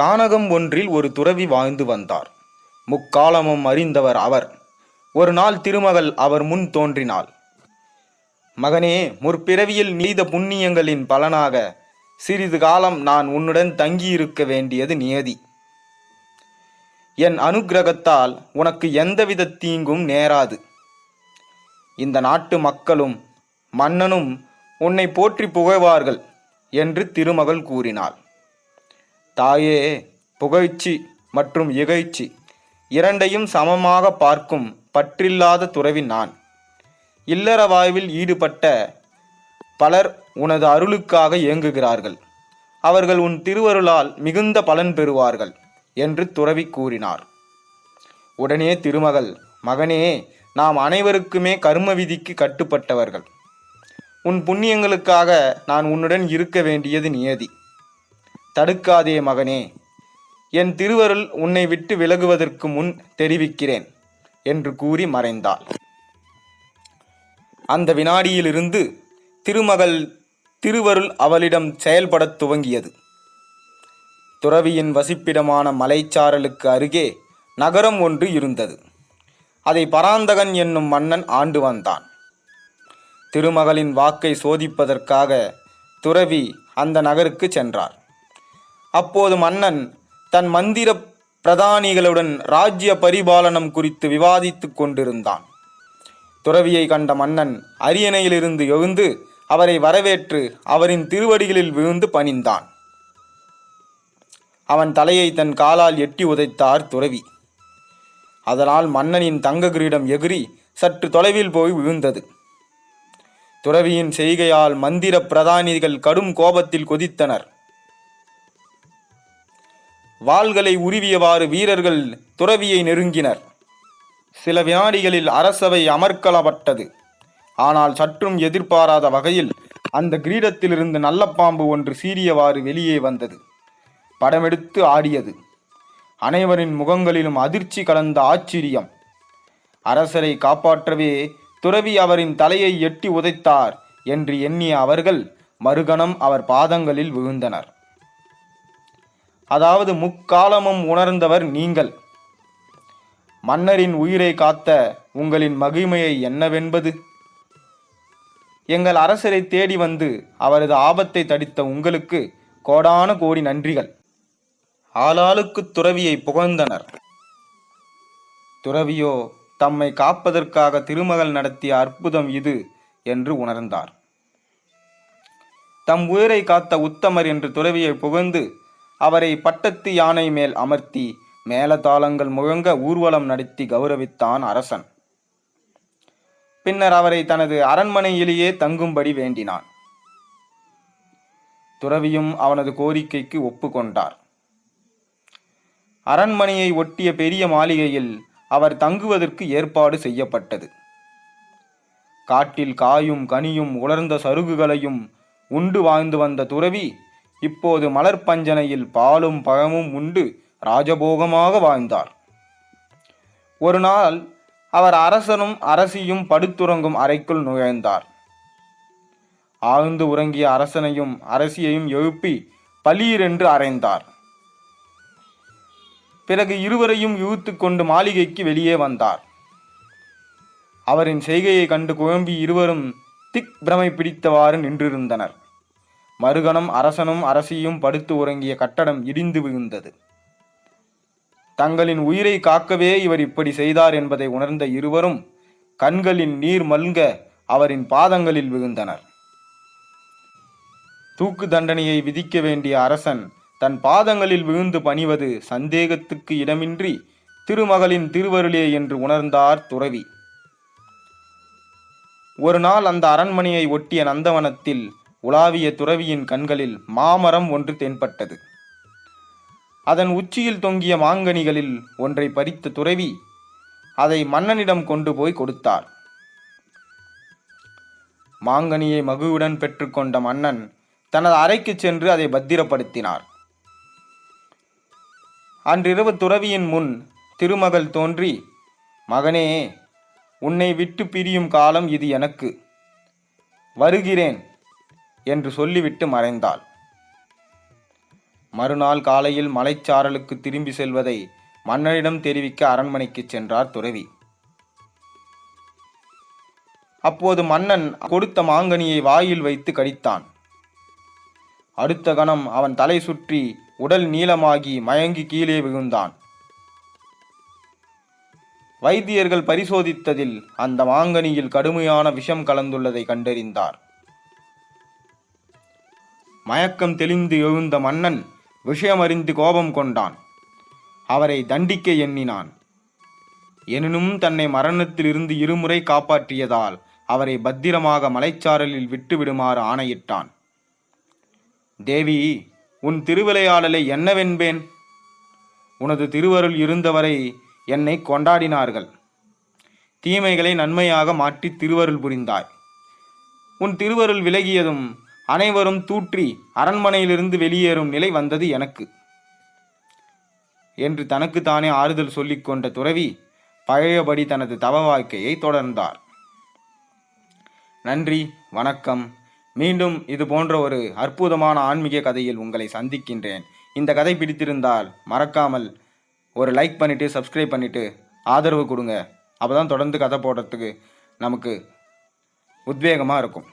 கானகம் ஒன்றில் ஒரு துறவி வாழ்ந்து வந்தார். முக்காலமும் அறிந்தவர் அவர். ஒரு நாள் திருமகள் அவர் முன் தோன்றினாள். மகனே முற்பிறவியில் நீத புண்ணியங்களின் பலனாக சிறிது காலம் நான் உன்னுடன் தங்கியிருக்க வேண்டியது நியதி. என் அனுக்கிரகத்தால் உனக்கு எந்தவித தீங்கும் நேராது. இந்த நாட்டு மக்களும் மன்னனும் உன்னை போற்றி புகழ்வார்கள் என்று திருமகள் கூறினாள். தாயே புகழ்ச்சி மற்றும் இகழ்ச்சி இரண்டையும் சமமாக பார்க்கும் பற்றில்லாத துறவி நான். இல்லற வாழ்வில் ஈடுபட்ட பலர் உனது அருளுக்காக இயங்குகிறார்கள் அவர்கள் உன் திருவருளால் மிகுந்த பலன் பெறுவார்கள் என்று துறவி கூறினார். உடனே திருமகள் மகனே நாம் அனைவருக்குமே கர்ம விதிக்கு கட்டுப்பட்டவர்கள். உன் புண்ணியங்களுக்காக நான் உன்னுடன் இருக்க வேண்டியது நியதி. தடுக்காதே மகனே. என் திருவருள் உன்னை விட்டு விலகுவதற்கு முன் தெரிவிக்கிறேன் என்று கூறி மறைந்தாள். அந்த வினாடியிலிருந்து திருமகள் திருவருள் அவளிடம் செயல்படத் துவங்கியது. துறவியின் வசிப்பிடமான மலைச்சாரலுக்கு அருகே நகரம் ஒன்று இருந்தது. அதை பராந்தகன் என்னும் மன்னன் ஆண்டு வந்தான். திருமகளின் வாக்கை சோதிப்பதற்காக துறவி அந்த நகருக்கு சென்றார். அப்போது மன்னன் தன் மந்திர பிரதானிகளுடன் ராஜ்ய பரிபாலனம் குறித்து விவாதித்துக் கொண்டிருந்தான். துறவியை கண்ட மன்னன் அரியணையிலிருந்து எழுந்து அவரை வரவேற்று அவரின் திருவடிகளில் விழுந்து பணிந்தான். அவன் தலையை தன் காலால் எட்டி உதைத்தார் துறவி. அதனால் மன்னனின் தங்க கிரீடம் எகிரி சற்று தொலைவில் போய் விழுந்தது. துறவியின் செய்கையால் மந்திர பிரதானிகள் கடும் கோபத்தில் கொதித்தனர். வாள்களை உருவியவாறு வீரர்கள் துறவியை நெருங்கினர். சில வினாடிகளில் அரசவை அமர்க்கலப்பட்டது. ஆனால் சற்றும் எதிர்பாராத வகையில் அந்த கிரீடத்திலிருந்து நல்ல பாம்பு ஒன்று சீறியவாறு வெளியே வந்தது. படமெடுத்து ஆடியது. அனைவரின் முகங்களிலும் அதிர்ச்சி கலந்த ஆச்சரியம். அரசரை காப்பாற்றவே துறவி அவரின் தலையை எட்டி உதைத்தார் என்று எண்ணிய அவர்கள் மறுகணம் அவர் பாதங்களில் விழுந்தனர். அதாவது முக்காலமும் உணர்ந்தவர் நீங்கள். மன்னரின் உயிரை காத்த உங்களின் மகிமையை என்னவென்பது? எங்கள் அரசரை தேடி வந்து அவரது ஆபத்தை தடித்த உங்களுக்கு கோடான கோடி நன்றிகள். ஆளாளுக்கு துறவியை புகழ்ந்தனர். துறவியோ தம்மை காப்பதற்காக திருமகள் நடத்திய அற்புதம் இது என்று உணர்ந்தார். தம் உயிரை காத்த உத்தமர் என்று துறவியை புகழ்ந்து அவரை பட்டத்து யானை மேல் அமர்த்தி மேலதாளங்கள் முழங்க ஊர்வலம் நடத்தி கௌரவித்தான் அரசன். பின்னர் அவரை தனது அரண்மனையிலேயே தங்கும்படி வேண்டினான். துறவியும் அவனது கோரிக்கைக்கு ஒப்புக்கொண்டார். அரண்மனையை ஒட்டிய பெரிய மாளிகையில் அவர் தங்குவதற்கு ஏற்பாடு செய்யப்பட்டது. காட்டில் காயும் கனியும் உலர்ந்த சருகுகளையும் உண்டு வாழ்ந்து வந்த துறவி இப்போது மலர் பஞ்சனையில் பாலும் பழமும் உண்டு. ராஜபோகமாக வாழ்ந்தார். ஒரு நாள் அவர் அரசனும் அரசியும் படுத்துறங்கும் அறைக்குள் நுழைந்தார். ஆழ்ந்து உறங்கிய அரசனையும் அரசியையும் எழுப்பி பலியிரென்று அறைந்தார். பிறகு இருவரையும் இழுத்து கொண்டு மாளிகைக்கு வெளியே வந்தார். அவரின் செய்கையை கண்டு குழம்பி இருவரும் திக் பிரமை பிடித்தவாறு நின்றிருந்தனர். மறுகணம் அரசனும் அரசியும் படுத்து உறங்கிய கட்டடம் இடிந்து விழுந்தது. தங்களின் உயிரை காக்கவே இவர் இப்படி செய்தார் என்பதை உணர்ந்த இருவரும் கண்களின் நீர் மல்க அவரின் பாதங்களில் விழுந்தனர். தூக்கு தண்டனையை விதிக்க வேண்டிய அரசன் தன் பாதங்களில் விழுந்து பணிவது சந்தேகத்துக்கு இடமின்றி திருமகளின் திருவருளே என்று உணர்ந்தார் துறவி. ஒரு நாள் அந்த அரண்மனையை ஒட்டிய நந்தவனத்தில் உலாவிய துறவியின் கண்களில் மாமரம் ஒன்று தென்பட்டது. அதன் உச்சியில் தொங்கிய மாங்கனிகளில் ஒன்றை பறித்த துறவி அதை மன்னனிடம் கொண்டு போய் கொடுத்தார் மாங்கனியை மகுவுடன் பெற்றுக்கொண்ட மன்னன் தனது அறைக்கு சென்று அதை பத்திரப்படுத்தினார். அன்றிரவு துறவியின் முன் திருமகள் தோன்றி மகனே உன்னை விட்டு பிரியும் காலம் இது எனக்கு. வருகிறேன். என்று சொல்லிவிட்டு மறைந்தாள். மறுநாள் காலையில் மலைச்சாரலுக்கு திரும்பி செல்வதை மன்னனிடம் தெரிவிக்க அரண்மனைக்கு சென்றார் துறவி. அப்போது மன்னன் கொடுத்த மாங்கனியை வாயில் வைத்து கடித்தான். அடுத்த கணம் அவன் தலை சுற்றி உடல் நீளமாகி மயங்கி கீழே விழுந்தான். வைத்தியர்கள் பரிசோதித்ததில் அந்த மாங்கனியில் கடுமையான விஷம் கலந்துள்ளதை கண்டறிந்தார். மயக்கம் தெளிந்து எழுந்த மன்னன் விஷயமறிந்து கோபம் கொண்டான். அவரை தண்டிக்க எண்ணினான். எனினும் தன்னை மரணத்திலிருந்து இருமுறை காப்பாற்றியதால் அவரை பத்திரமாக மலைச்சாரலில் விட்டுவிடுமாறு ஆணையிட்டான். தேவி உன் திருவிளையாடலை என்னவென்பேன்? உனது திருவருள் இருந்தவரை என்னை கொண்டாடினார்கள். தீமைகளை நன்மையாக மாற்றி திருவருள் புரிந்தாய். உன் திருவருள் விலகியதும் அனைவரும் தூற்றி அரண்மனையிலிருந்து வெளியேறும் நிலை வந்தது எனக்கு. என்று தனக்குத்தானே ஆறுதல் சொல்லிக் கொண்ட துறவி பழையபடி தனது தவ வாழ்க்கையை தொடர்ந்தார். நன்றி வணக்கம். மீண்டும் இது போன்ற ஒரு அற்புதமான ஆன்மீக கதையில் உங்களை சந்திக்கின்றேன். இந்த கதை பிடித்திருந்தால் மறக்காமல் ஒரு லைக் பண்ணிவிட்டு சப்ஸ்கிரைப் பண்ணிவிட்டு ஆதரவு கொடுங்க. அப்போ தான் தொடர்ந்து கதை போடுறதுக்கு நமக்கு உத்வேகமாக இருக்கும்.